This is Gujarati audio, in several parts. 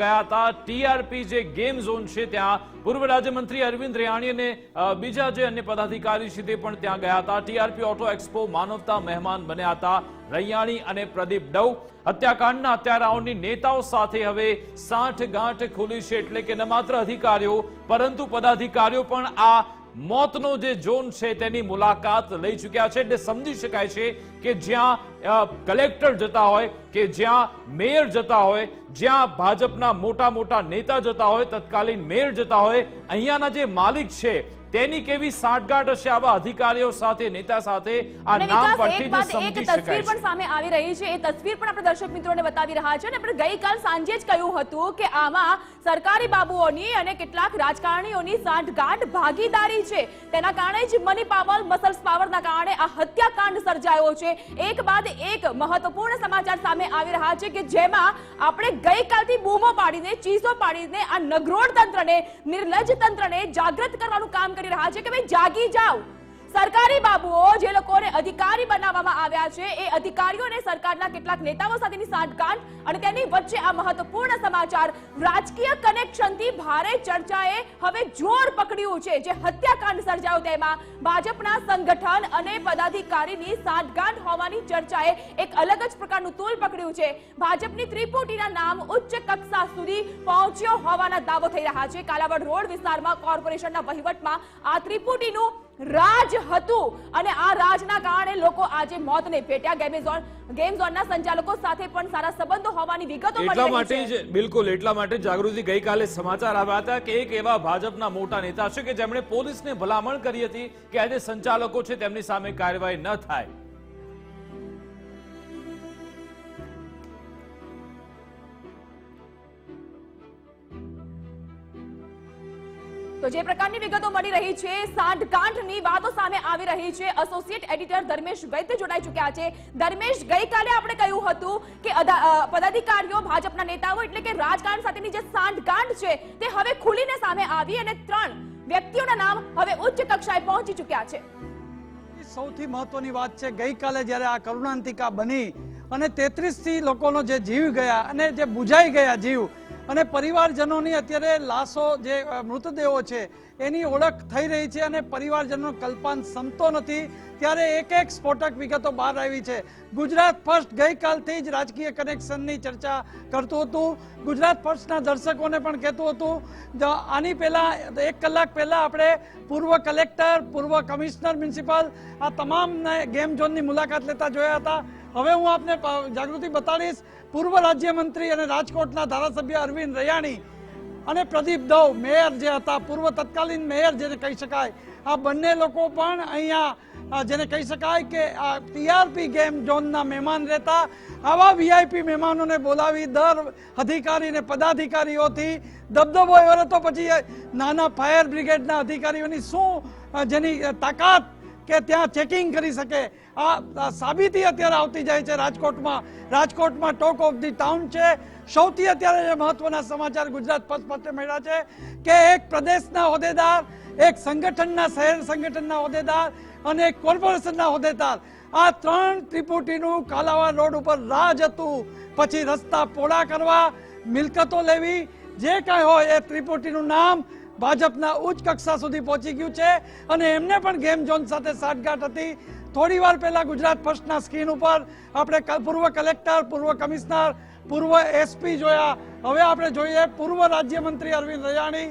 ગયા હતા ટીઆરપી જે ગેમ ઝોન છે ત્યાં પૂર્વ રાજ્યમંત્રી અરવિંદ રેયાણી અને બીજા જે અન્ય પદાધિકારી છે તે પણ ત્યાં ગયા હતા ટીઆરપી ઓટો એક્સપો માનવતા મહેમાન બન્યા હતા રૈયાણી અને પ્રદીપ ડવ. હત્યાકાંડના હત્યારાઓની નેતાઓ સાથે હવે સાઠ ગાંઠ ખુલી છે એટલે કે ન માત્ર અધિકારીઓ પરંતુ પદાધિકારીઓ પણ આ મોતનો જે ઝોન છે તેની મુલાકાત લઈ ચૂક્યા છે એટલે સમજી શકાય છે કે જ્યાં કલેક્ટર જતા હોય કે જ્યાં મેયર જતા હોય, જ્યાં ભાજપના મોટા મોટા નેતા જતા હોય, તત્કાલીન મેયર જતા હોય, અહીંયાના જે માલિક છે તેની કેવી સાંઠગાંઠ હશે આવા અધિકારીઓ સાથે નેતા સાથે? આ નામ પરથી જ બાદ એક તસવીર પણ સામે આવી રહી છે. એ તસવીર પણ આપણે દર્શક મિત્રોને બતાવી રહ્યા છે અને આપણે ગઈકાલ સાંજે જ કહ્યું હતું કે આમાં સરકારી બાબુઓની અને કેટલાક રાજકારણીઓની સાંઠગાંઠ ભાગીદારી છે. તેના કારણે જ મની પાવર મસલ્સ પાવરના કારણે આ હત્યાકાંડ સર્જાયો છે. એક બાદ એક મહત્વપૂર્ણ સમાચાર સામે આવી રહ્યા છે કે જેમાં આપણે ગઈકાલથી બૂમો પાડીને ચીસો પાડીને આ નગરોડ તંત્રને નિર્લજ્જ તંત્રને જાગૃત કરવાનું કામ કરી રહ્યા છે કે ભાઈ જાગી જાઓ. સરકારી બાબુઓ જે લોકોને અધિકારી બનાવવામાં આવ્યા છે, એ અધિકારીઓને સરકારના કેટલાક નેતાઓ સાથેની સાંઠગાંઠ અને તેની વચ્ચે આ મહત્વપૂર્ણ સમાચાર, રાજકીય કનેક્શનથી ભારે ચર્ચાએ હવે જોર પકડ્યું છે, જે હત્યાકાંડ સર્જાયો તેમાં. ભાજપના સંગઠન અને પદાધિકારીની સાંઠગાંઠ હોવાની ચર્ચાએ એક અલગ જ પ્રકારનું તૂલ પકડ્યું છે. ભાજપની ત્રિપુટીના નામ ઉચ્ચ કક્ષા સુધી પહોંચ્યો હોવાના દાવો થઈ રહ્યા છે. કાલાવડ રોડ વિસ્તારમાં કોર્પોરેશનના વહીવટમાં આ ત્રિપુટીનું રાજ હતું. અને આ રાજના કારણે લોકો આજે મોતને ભેટ્યા. ગેમેઝોન ગેમ ઝોનના સંચાલકો સાથે પણ સારા સંબંધો હોવાની વિગતો એટલા માટે જ બિલકુલ એટલા માટે જાગૃતિ ગઈકાલે સમાચાર આવ્યા હતા કે એક એવા ભાજપના મોટા નેતા છે કે જેમણે પોલીસને ભલામણ કરી હતી કે આજે સંચાલકો છે તેમની સામે કાર્યવાહી ન થાય. જે પ્રકારની વિગતો મળી રહી છે, સાંઠગાંઠની વાતો સામે આવી રહી છે. એસોસિએટ એડિટર ધર્મેશ વૈદ્ય જોડાઈ ચૂક્યા છે. ધર્મેશ, ગઈકાલે આપણે કહ્યું હતું કે પદાધિકારીઓ, ભાજપના નેતાઓ એટલે કે રાજકારણ સાથેની જે સાંઠગાંઠ છે, તે હવે ખુલીને સામે આવી અને ત્રણ વ્યક્તિઓના નામ હવે ઉચ્ચ કક્ષાએ પહોંચી ચૂક્યા છે. સૌથી મહત્વની વાત છે, ગઈકાલે જ્યારે આ કરુણાંતિકા બની અને તેત્રીસથી લોકોનો જે જીવ ગયા અને જે બુજાઈ ગયા જીવ અને પરિવારજનોની અત્યારે લાશો જે મૃતદેહો છે, એની ઓળખ થઈ રહી છે અને પરિવારજનો કલ્પાન સમતો નથી. ત્યારે એક એક સ્ફોટક વિગતો બહાર આવી છે. ગુજરાત ફર્સ્ટ ગઈકાલથી જ રાજકીય કનેક્શનની ચર્ચા કરતું હતું. ગુજરાત ફર્સ્ટના દર્શકોને પણ કહેતું હતું. આની પહેલાં, એક કલાક પહેલાં આપણે પૂર્વ કલેક્ટર, પૂર્વ કમિશનર, મ્યુનિસિપલ આ તમામને ગેમ ઝોનની મુલાકાત લેતા જોયા હતા. હવે હું આપને જાગૃતિ બતાડીશ. પૂર્વ રાજ્યમંત્રી અને રાજકોટના ધારાસભ્ય અરવિંદ રૈયાણી અને પ્રદીપ દવ, મેયર જે હતા, પૂર્વ તત્કાલીન મેયર જેને કહી શકાય. આ બંને લોકો પણ અહીંયા જેને કહી શકાય કે આ ટીઆરપી ગેમ ઝોનના મહેમાન રહેતા. આવા વીઆઈપી મહેમાનોને બોલાવી દર અધિકારી અને પદાધિકારીઓથી દબદબો એવો તો પછી નાના ફાયર બ્રિગેડના અધિકારીઓની શું જેની તાકાત કે ત્યાં ચેકિંગ કરી શકે. આ સાબિતી અત્યારે આવતી જાય છે રાજકોટમાં. રાજકોટમાં ટોક ઓફ ધી ટાઉન છે. સૌથી અત્યારે જે મહત્વના સમાચાર ગુજરાત પાસે મળ્યા છે કે એક પ્રદેશના હોદ્દેદાર, એક સંગઠનના શહેર સંગઠનના હોદ્દેદાર અને એક કોર્પોરેશનના હોદ્દેદાર. આ ત્રણ ત્રિપુટીનું કાલાવા રોડ ઉપર રાજ હતું. પછી રસ્તા પોળા કરવા, મિલકતો લેવી, જે કાંઈ હોય એ ત્રિપુટીનું નામ ભાજપના ઉચ્ચ કક્ષા સુધી પહોંચી ગયું છે અને એમને પણ ગેમ ઝોન સાથે સાઠગાંઠ હતી. થોડી વાર પહેલા ગુજરાત ફર્સ્ટના સ્ક્રીન ઉપર આપણે પૂર્વ કલેક્ટર, પૂર્વ કમિશનર, પૂર્વ એસપી જોયા. હવે આપણે જોઈએ પૂર્વ રાજ્યમંત્રી અરવિંદ રજાણી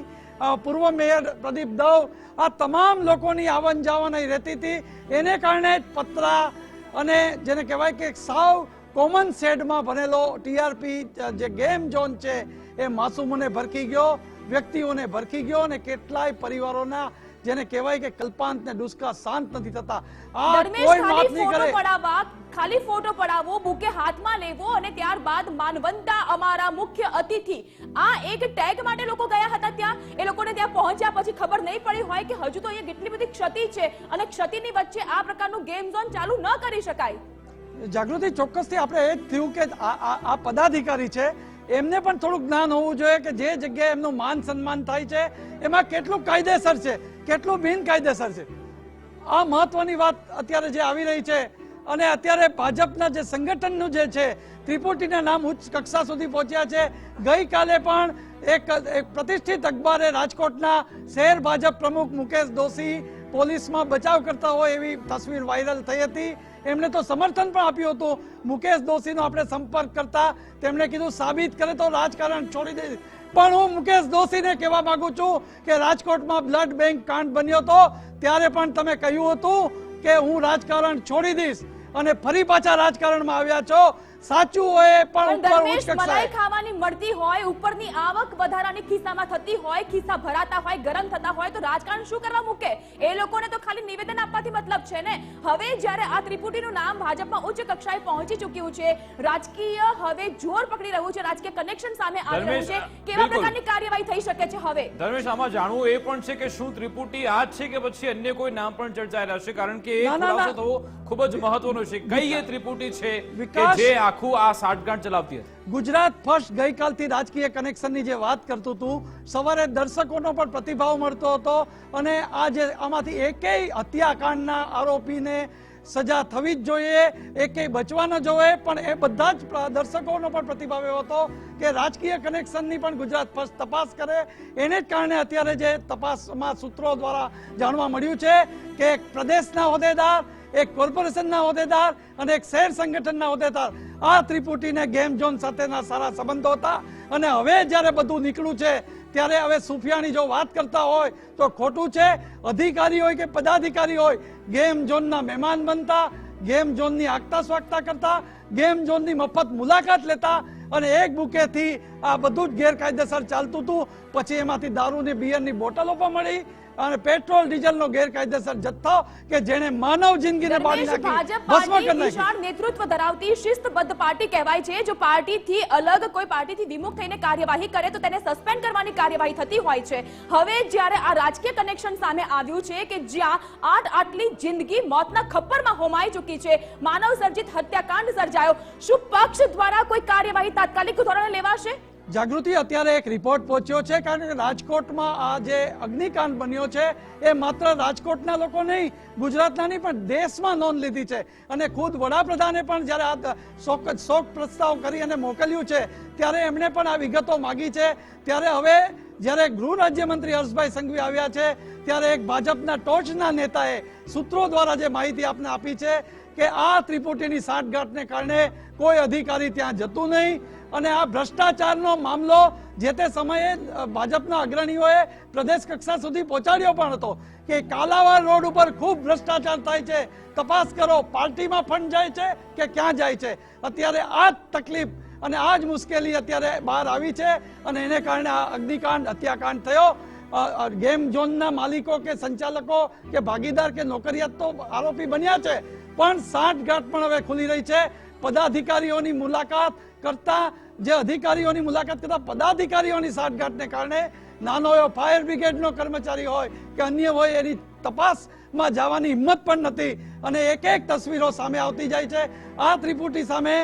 પૂર્વ મેયર પ્રદીપ દવ. આ તમામ લોકોની આવન જાવન રહેતી હતી. એને કારણે પતરા અને જેને કહેવાય કે સાવ કોમન શેડમાં ભરેલો ટીઆરપી જે ગેમ ઝોન છે એ માસૂમોને ભરખી ગયો. વ્યક્તિઓને ભરખી ગયો અને કેટલાય પરિવારોના જેને કહેવાય કે કલ્પાંત ને ડુસકા શાંત નથી થતા. આ કોઈ વાત નહીં કરે. પડાવવા ખાલી ફોટો પડાવવો બુકે હાથમાં લેવો અને ત્યારબાદ માનવંતા અમારા મુખ્ય અતિથિ. આ એક ટેગ માટે લોકો ગયા હતા ત્યાં. એ લોકોને ત્યાં પહોંચ્યા પછી ખબર નહીં પડી હોય કે હજુ તો અહીંયા કેટલી બધી ક્ષતિ છે અને ક્ષતિની વચ્ચે આ પ્રકારનું ગેમ ઝોન ચાલુ ન કરી શકાય. જાગૃતિ ચોક્કસથી આપણે એ જ થયું કે આ પદાધિકારી છે એમને પણ થોડુંક જ્ઞાન હોવું જોઈએ કે જે જગ્યાએ એમનું માન સન્માન થાય છે, એમાં કેટલું કાયદેસર છે, કેટલું બિનકાયદેસર છે. આ મહત્વની વાત અત્યારે જે આવી રહી છે અને અત્યારે ભાજપના જે સંગઠનનું જે છે, ત્રિપુટીના નામ ઉચ્ચ કક્ષા સુધી પહોંચ્યા છે. ગઈકાલે પણ એક પ્રતિષ્ઠિત અખબારે રાજકોટના શહેર ભાજપ પ્રમુખ મુકેશ દોશી પોલીસમાં બચાવ કરતા હોય એવી તસવીર વાયરલ થઈ હતી. એમણે તો સમર્થન પણ આપ્યું હતું. મુકેશ દોશીનો આપણે સંપર્ક કરતા તેમણે કીધું, સાબિત કરે તો રાજકારણ છોડી દઈશ પણ હું મુકેશ દોશીને કહેવા માંગુ છું કે રાજકોટમાં બ્લડ બેંક કાંડ બન્યો હતો ત્યારે પણ તમે કહ્યું હતું કે હું રાજકારણ છોડી દઈશ અને ફરી પાછા રાજકારણમાં આવ્યા છો. સાચું હોય પણ પણ ઉપર ઉચ્ચ કક્ષાએ મલાઈ ખાવાની મળતી હોય ઉપરની આવક વધારાની ખિસ્સામાં થતી હોય ખિસ્સા ભરાતા હોય ગરમ થતા હોય તો રાજકારણ શું કરવા મૂકે? એ લોકોને તો ખાલી નિવેદન આપવાથી મતલબ છે ને? હવે જ્યારે આ ત્રિપુટીનું નામ ભાજપમાં ઉચ્ચ કક્ષાએ પહોંચી ચૂક્યું છે રાજકીય હવે જોર પકડી રહ્યું છે રાજકીય કનેક્શન સામે આવી રહ્યું છે. કેવા પ્રકારની કાર્યવાહી થઈ શકે છે હવે? ધર્મેશ આમાં જાણવું એ પણ છે કે શું ત્રિપુટી આ છે કે પછી અન્ય કોઈ નામ પણ ચર્ચાઈ રહ્યા છે? કારણ કે એ ખુલાસો થવો ખૂબ જ મહત્વનો છે. કઈ એ ત્રિપુટી છે કે જે આખું આ સાઠગાંઠ ચલાવતી હતી. ગુજરાત ફર્સ્ટ ગઈકાલથી રાજકીય કનેક્શનની જે વાત કરતું હતું સવારે દર્શકોનો પણ પ્રતિભાવ મળતો હતો અને આ જે આમાંથી એકેય હત્યાકાંડના આરોપીને સજા થવી જ જોઈએ, એકેય બચવા ન જોઈએ, પણ એ બધા જ દર્શકોનો પણ પ્રતિભાવ એવો હતો કે રાજકીય કનેક્શનની પણ ગુજરાત ફર્સ્ટ તપાસ કરે. એને જ કારણે અત્યારે જે તપાસમાં સૂત્રો દ્વારા જાણવા મળ્યું છે કે એક પ્રદેશના હોદ્દેદાર, એક કોર્પોરેશનના હોદ્દેદાર અને એક શહેર સંગઠનના હોદ્દેદાર આ ત્રિપુટીને ગેમ ઝોન સાથેના સારા સંબંધો હતા. અને હવે જ્યારે બધું નીકળ્યું છે, ત્યારે હવે સુફિયાની જો વાત કરતા હોય તો ખોટું છે. અધિકારી હોય કે પદાધિકારી હોય, ગેમ ઝોનના મહેમાન બનતા, ગેમ ઝોનની આગતા સ્વાગતા કરતા, ગેમ ઝોનની મફત મુલાકાત લેતા અને એક બુકેથી આ બધું જ ગેરકાયદેસર ચાલતું હતું. પછી એમાંથી દારૂની બિયરની બોટલો પણ મળી અને પેટ્રોલ ડીઝલનો ગેરકાયદેસર જથ્થો કે જેણે માનવ જિંદગીને બાળી નાખી ભસ્મ કરી નાખી. નેતૃત્વ ધરાવતી શિસ્તબદ્ધ પાર્ટી કહેવાય છે. જો પાર્ટીથી અલગ કોઈ પાર્ટીથી વિમુખ થઈને કાર્યવાહી કરે તો તેને સસ્પેન્ડ કરવાની કાર્યવાહી થતી હોય છે. હવે જ્યારે આ રાજકીય કનેક્શન સામે આવ્યું છે કે જ્યાં આઠ આટલી જિંદગી મોતના ખપ્પરમાં હોમાઈ ચૂકી છે માનવ સર્જિત હત્યાકાંડ સર્જાયો શું પક્ષ દ્વારા કોઈ કાર્યવાહી તાત્કાલિક ધોરણે લેવાશે? જાગૃતિ અત્યારે એક રિપોર્ટ પહોંચ્યો છે કારણ કે રાજકોટમાં આ જે અગ્નિકાંડ બન્યો છે, એ માત્ર રાજકોટના લોકો નહીં ગુજરાતના નહીં પણ દેશમાં નોંધ લીધી છે. અને ખુદ વડાપ્રધાને પણ જ્યારે આ શોક શોક પ્રસ્તાવ કરી અને મોકલ્યું છે, ત્યારે એમણે પણ આ વિગતો માગી છે. ત્યારે હવે જ્યારે ગૃહ રાજ્યમંત્રી હર્ષભાઈ સંઘવી આવ્યા છે, ત્યારે એક ભાજપના ટોચના નેતાએ સૂત્રો દ્વારા જે માહિતી આપને આપી છે કે આ ત્રિપુટીની સાંઠગાંઠને કારણે કોઈ અધિકારી ત્યાં જતું નહીં. અને આ ભ્રષ્ટાચારનો મામલો જે તે સમયે ભાજપના અગ્રણીઓએ પ્રદેશ કક્ષા સુધી પહોંચાડ્યો પણ હતો કે કાલાવાડ રોડ ઉપર ખૂબ ભ્રષ્ટાચાર થાય છે, તપાસ કરો, પાર્ટીમાં ફંડ જાય છે કે ક્યાં જાય છે? અત્યારે આ જ તકલીફ અને આ જ મુશ્કેલી અત્યારે બહાર આવી છે અને એને કારણે આ અગ્નિકાંડ, હત્યાકાંડ થયો. ગેમ ઝોનના માલિકો કે સંચાલકો કે ભાગીદાર કે નોકરિયાત તો આરોપી બન્યા છે, પણ સાંઠગાંઠ પણ હવે ખુલી રહી છે. પદાધિકારીઓની મુલાકાત કરતા જે અધિકારીઓની મુલાકાત કરતા પદાધિકારીઓની સાઠગાંઠને કારણે નાનો એવો ફાયર બ્રિગેડનો કર્મચારી હોય કે અન્ય હોય એની તપાસમાં જવાની હિંમત પણ નથી અને એક એક તસવીરો સામે આવતી જાય છે. આ ત્રિપુટી સામે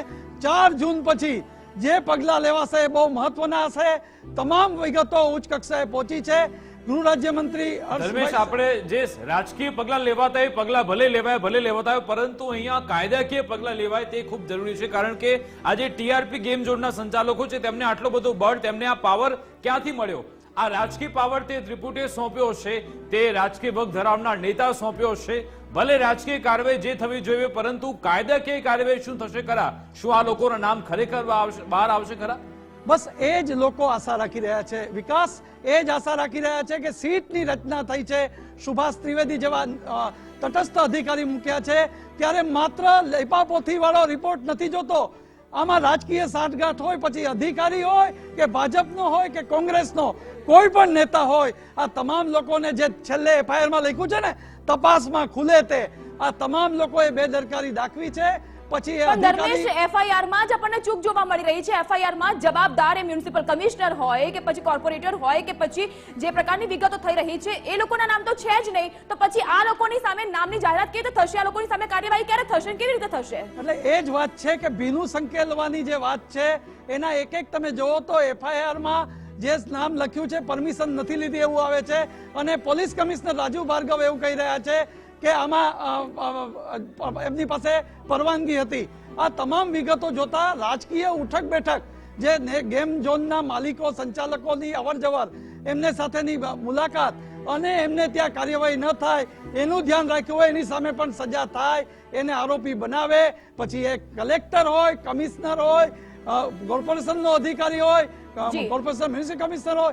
ચાર જૂન પછી જે પગલાં લેવાશે એ બહુ મહત્વના હશે. તમામ વિગતો ઉચ્ચ કક્ષાએ પહોંચી છે. ગૃહ રાજ્યમંત્રી ધર્મેશ, આપણે જે રાજકીય પગલા લેવાતા એ પગલા ભલે લેવાય, ભલે લેવાતા હોય, પરંતુ અહીંયા કાયદાકીય પગલા લેવાય તે ખૂબ જરૂરી છે, કારણ કે આજે ટીઆરપી ગેમ ઝોનના સંચાલકો છે, તેમને આટલો બધો બળ, તેમને આ પાવર ક્યાંથી મળ્યો? આ રાજકીય પાવર તે ત્રિપુટીએ સોંપ્યો છે તે રાજકીય ભગ ધરાવનાર નેતા સોંપ્યો છે ભલે રાજકીય કાર્યવાહી જે થવી જોઈએ, પરંતુ કાયદાકીય કાર્યવાહી શું થશે ખરા? શું આ લોકોના નામ ખરેખર બહાર આવશે ખરા? બસ એ જ લોકો આશા રાખી રહ્યા છે. વિકાસ એ જ આશા રાખી રહ્યા છે કે સીટની રચના થઈ છે. સુભાષ ત્રિવેદી જેવા તટસ્થ અધિકારી મૂક્યા છે. ત્યારે માત્ર લેપાપોથી વાળો રિપોર્ટ નથી જોતો. આમાં રાજકીય સાંઠગાંઠ હોય, પછી અધિકારી હોય, કે ભાજપનો હોય, કે કોંગ્રેસનો. કોઈ પણ નેતા હોય, આ તમામ લોકોને જે છેલ્લે એફઆઈઆરમાં લખ્યું છે ને, તપાસમાં ખુલે તે. આ તમામ લોકોએ બેદરકારી દાખવી છે. પછી ધર્મેશ એફઆઈઆરમાં જ આપણને ચૂક જોવા મળી રહી છે. એફઆઈઆરમાં જવાબદાર એ મ્યુનિસિપલ કમિશનર હોય કે પછી કોર્પોરેટર હોય કે પછી જે પ્રકારની વિગતો થઈ રહી છે એ લોકોના નામ તો છે જ નહીં. તો પછી આ લોકોની સામે નામની જાહેરાત કેવી રીતે થશે? આ લોકોની સામે કાર્યવાહી ક્યારે થશે કેવી રીતે થશે? એટલે એ જ વાત છે કે ભીનું સંકેલવાની જે વાત છે એના એક એક તમે જોવો તો એફઆઈઆરમાં જે નામ લખ્યું છે પરમિશન નથી લીધી એવું આવે છે. અને પોલીસ કમિશનર રાજુ ભાર્ગવ એવું કહી રહ્યા છે કે આમાં એમની પાસે પરવાનગી હતી. આ તમામ વિગતો જોતા રાજકીય ઉઠક બેઠક જે ને- ગેમ ઝોનના માલિકો સંચાલકોની અવર જવર એમને સાથેની મુલાકાત અને એમને ત્યાં કાર્યવાહી ન થાય એનું ધ્યાન રાખ્યું હોય એની સામે પણ સજા થાય એને આરોપી બનાવે. પછી એ કલેક્ટર હોય કમિશનર હોય કોર્પોરેશનનો અધિકારી હોય કોર્પોરેશન મ્યુનિસિપલ કમિશનર હોય